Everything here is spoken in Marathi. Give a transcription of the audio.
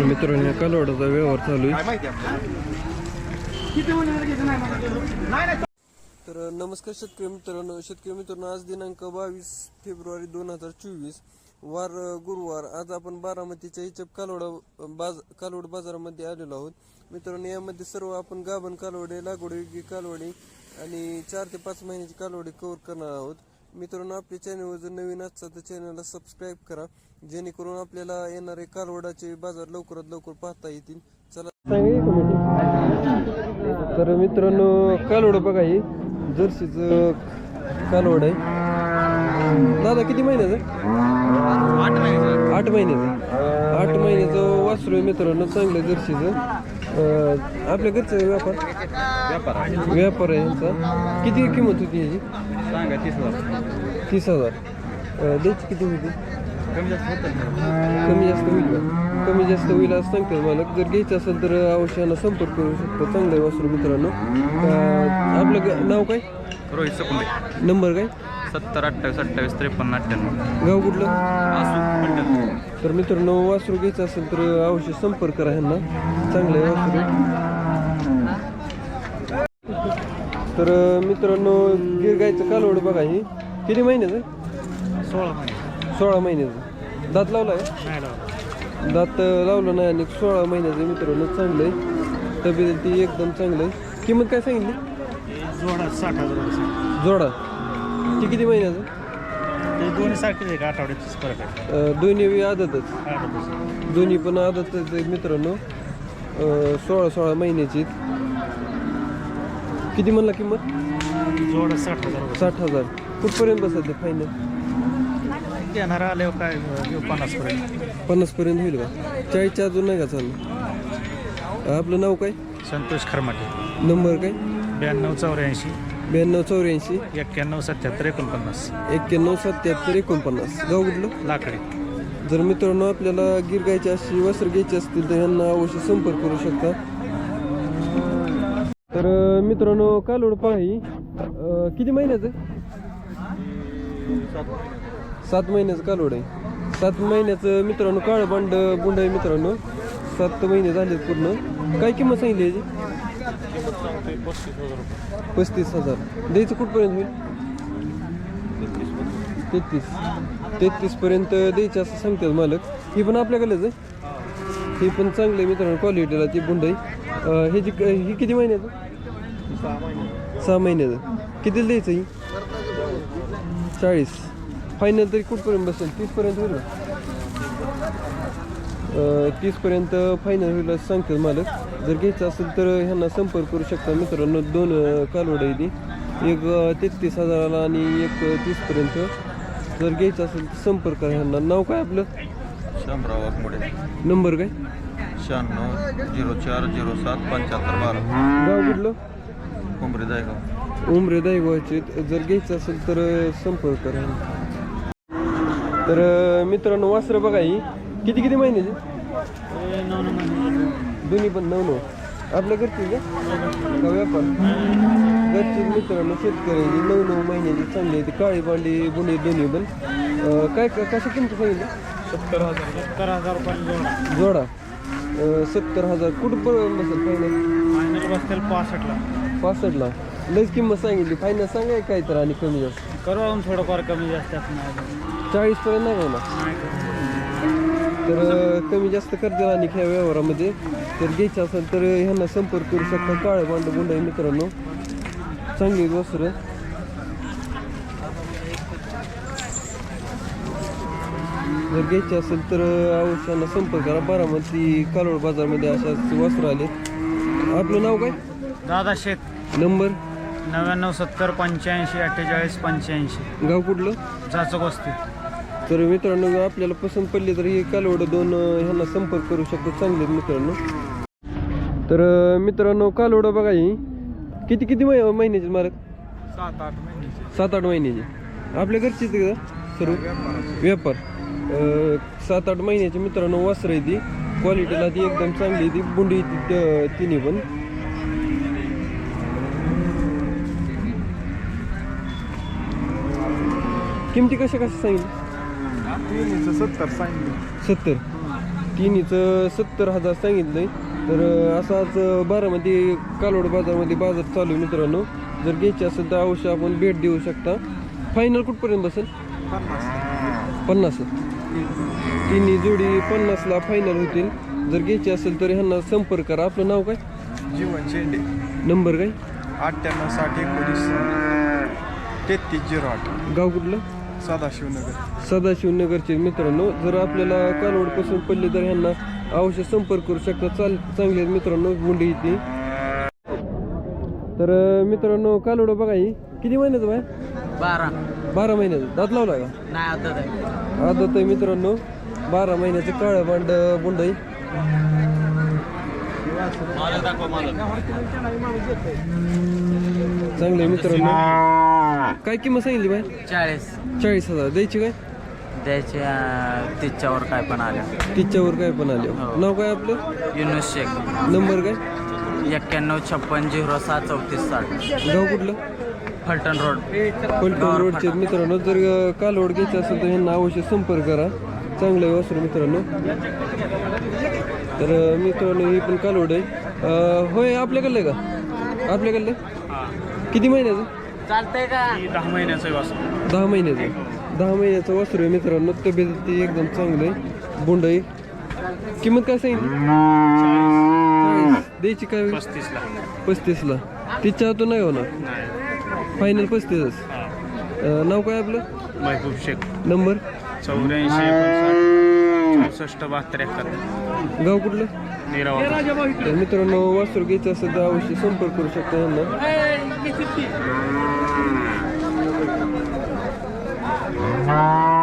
मित्रांनी कलवडाचा व्यवहार चालू आहे तर नमस्कार शेतकरी मित्रांनो शेतकरी मित्रांनो आज दिनांक बावीस फेब्रुवारी दोन हजार चोवीस. वार गुरुवार. आज आपण बारामतीच्या इचप कालवडा बाज कालवड बाजारामध्ये आलेलो आहोत. मित्रांनो यामध्ये सर्व आपण गाभण कालवडे लागवडी कालवडी आणि चार ते पाच महिन्याची कालवडी कवर करणार आहोत. मित्रांनो आपल्या चॅनलवर जर नवीन असतात तर चॅनलला सबस्क्राईब करा. जेणेकरून आपल्याला येणारे कालवडाचे बाजार लवकरात लवकर पाहता येतील. चला. तर मित्रांनो कालवड बघा ही. जर्सीचं कालवड आहे. दादा किती महिन्याचं? आठ महिन्याचं. आठ महिन्याचं वासरू मित्रांनो चांगलं जर्सीचं. आपल्या घरचं व्यापार व्यापार? व्यापार आहे यांचा. किती किंमत होती याची? सांगा तीस हजार. तीस हजार द्यायची किती होती? कमी जास्त कमी जास्त होईल कमी जास्त होईल असं सांगतात मालक. जर घ्यायचं असेल तर अवश्यानं संपर्क करू शकतो. चांगलं आहे वासरू मित्रांनो. आपलं नाव काय? रोहित सकुंडे. नंबर काय? सत्तर अठ्ठावीस अठ्ठावीस त्रेपन्न अठ्ठ्याण्णव. गाव कुठलं? तर मित्रांनो वासरू घ्यायचं असेल तर अवश्य संपर्क करा ह्यांना. चांगलं आहे वासरू. तर मित्रांनो गिर गायचं कालवड बघा ही. किती महिन्याचं आहे? सोळा महिने. सोळा महिन्याचं. दात लावला आहे? नाही लावला. दात लावलं नाही आणि सोळा महिन्याचं मित्रांनो चांगलं आहे. तब्येत ती एकदम चांगलं आहे. किंमत काय सांगितली? जोडा साठ हजार रुपये जोडा. ती किती महिन्याचं ते दोन्ही सारखेच आहे का आठवड्याचीच फरक आहे. अं, दोन्ही आदतच? आठवड्याचं दोन्ही पण आदतच आहेत मित्रांनो. अं, सोळा सोळा महिन्याची किती म्हणला किंमत? जोडा साठ हजार रुपये साठ हजार. कुठपर्यंत बसत फायनल येणार आल्यावर काय घेऊ पन्नास पर्यंत. पन्नास पर्यंत होईल का? चाळीसच्या अजून नाही का चालू? आपलं नाव काय? संतोष खरमाटे. नंबर काय? ब्याण्णव चौऱ्याऐंशी. ब्याण्णव चौऱ्याऐंशी. एक्क्याण्णव सत्याहत्तर एकोणपन्नास. एक्क्याण्णव सत्याहत्तर एकोणपन्नास. गाव कुठलं? लाकडी. जर मित्रांनो आपल्याला गिर गायची अशी वस्त्र घ्यायची असतील तर ह्यांना अवश्य संपर्क करू शकता. तर अं, मित्रांनो कालोड पाही अं, किती महिन्याचं सात महिन्याचं कालोड आहे. सात महिन्याचं मित्रांनो काळं बांड बुंड आहे मित्रांनो. सात महिने झालेत पूर्ण. काय किंमत सांगितली याची? पस्तीस हजार. द्यायचं कुठपर्यंत होईल? तेहतीस. तेहतीस पर्यंत द्यायचं असं सांगतात मालक. ही पण आपल्याकडेच आहे. ही पण चांगली आहे मित्रांनो क्वालिटीला ती बुंडाई हे जी ही किती महिन्याचं? सहा महिन्याचं. कितीला द्यायचं ही? चाळीस. फायनल तरी कुठपर्यंत बसेल? तीसपर्यंत होईल तीसपर्यंत फायनल होईल असं सांगतात मालक. जर घ्यायचं असेल तर ह्यांना संपर्क करू शकता मित्रांनो. दोन कालवड आहे ती. एक तेहतीस हजाराला आणि एक तीसपर्यंत जर घ्यायचं असेल तर संपर्क करा ह्यांना. नाव काय आपलं? शामराव वाघमोडे. नंबर काय? शहाण्णव झिरो चार झिरो सात पंच्याहत्तर बारा. गाव कुठलं? कोंबरी जायगाव. उमरे दायगोचे जर घ्यायचं असेल तर संपर्क करा तर मित्रांनो वासरं बघा ही. किती किती महिन्याची? दोन्ही पण नऊ नऊ. आपल्या घरची का? व्यापार? घरची मित्रांनो शेतकऱ्याची नऊ नऊ महिन्याची चांगली आहे. ती काळी बांडी बुंडी दोन्ही पण. काय काय कशा किंमत सांगितलं सत्तर हजार. सत्तर हजार रुपये जोडा. सत्तर हजार. कुठं पर्यंत बसेल फायनल फायनल बसतील पासष्टला. पासष्टला. लईच किंमत सांगितली. फायनल सांगाय काय तर आणि कमी जास्त. करू थोडंफार कमी जास्त नाही चाळीस पर्यंत नाही होणार तर कमी जास्त करतील आणि ह्या व्यवहारामध्ये. तर घ्यायचं असेल तर ह्यांना संपर्क करू शकता. काळे बांड बुंड आहे मित्रांनो. चांगली वस्त्र. जर घ्यायचे असेल तर अवश्य यांना संपर्क करा. बारामती कालोड बाजारमध्ये अशाच वस्त्र आले. आपलं नाव काय? दादा शेत. नंबर? नव्याण्णव सत्तर पंच्याऐंशी अठ्ठेचाळीस पंच्याऐंशी. गाव कुठलं? जाचक वस्ती. तर मित्रांनो आपल्याला पसंत पडली तर ही कालवड दोन ह्यांना संपर्क करू शकतो चांगले मित्रांनो. तर मित्रांनो कालवड बघा ही. किती किती महिन्याची मालक? सात आठ महिने सात आठ महिन्याची. आपल्या घरचीच आहे का? सर्व व्यापार. अं, सात आठ महिन्याची मित्रांनो वासर आहे ती क्वालिटीला ती एकदम चांगली आहे. ती बुंडी ती त- तिन्ही पण. किमती कशा कशा सांगितली सत्तर सांगितलं सत्तर? तिन्हीचं सत्तर हजार सांगितलंय. तर असाच बारामती कालोड बाजारमध्ये बाजार चालू आहे मित्रांनो. जर घ्यायची असेल तर अवश्य आपण भेट देऊ शकता. फायनल कुठपर्यंत बसेल? पन्नास. तिन्ही जोडी पन्नासला फायनल होतील. जर घ्यायची असेल तर ह्यांना संपर्क करा. आपलं नाव काय? जीवन शेंडे. नंबर काय? अठ्ठ्याण्णव साठ एकोणीस. तेहतीस झिरो आठ. गाव कुठलं? सदाशिवनगर. सदाशिवनगरचे मित्रांनो जर आपल्याला कालवड पसंत पडली तर ह्यांना अवश्य संपर्क करू शकता. चाल चांगले आहेत मित्रांनो गुंडी इथे तर मित्रांनो कालवड बघा ही. किती महिन्याचं बाय? बारा. बारा महिन्याचं. दात लावला का? नाही आता नाही आदत आहे मित्रांनो. बारा महिन्याचं काळं भांड बुंड आहे. चांगलं आहे मित्रांनो. काय किंमत सांगितली बाय चाळीस. चाळीस हजार. द्यायची काय? द्यायचे अं, तिच्यावर काय पण आलं तिच्यावर काय पण आले हो. नाव काय आपलं? युनुस शेख. नंबर काय? एक्क्याण्णव छप्पन झिरो सात चौतीस साठ. गाव कुठलं? फलटण रोड. पलटण रोडचे मित्रांनो जर अं, कालवड घ्यायचं असेल तर ह्यांना अवश्य संपर्क करा. चांगलं आहे वासरू मित्रांनो. तर अं, मित्रांनो ही पण कालवड आहे. अं, होय आपल्याकडलं आहे का? आपल्याकडलं? आहे? किती महिन्याचं? चालतंय का? दहा महिन्याचं वासर दहा महिन्याचं. दहा महिन्याचं वासरू आहे मित्रांनो. तब्येत ती एकदम चांगलं आहे. बोंड आहे. किंमत काय सांगितली? चाळीस. द्यायची काय? होईल? पस्तीसला. पस्तीसला. तिच्या हातून नाही होणार? फायनल पस्तीसच. अं, नाव काय आपलं? महबूब शेख. नंबर? चौऱ्याऐंशी एकोणसाठ चौसष्ट बहात्तर एकाहत्तर. गाव कुठलं? निरावा तर मित्रांनो वासरू घ्यायचं असेल तर अवश्य संपर्क करू शकता यांना. Música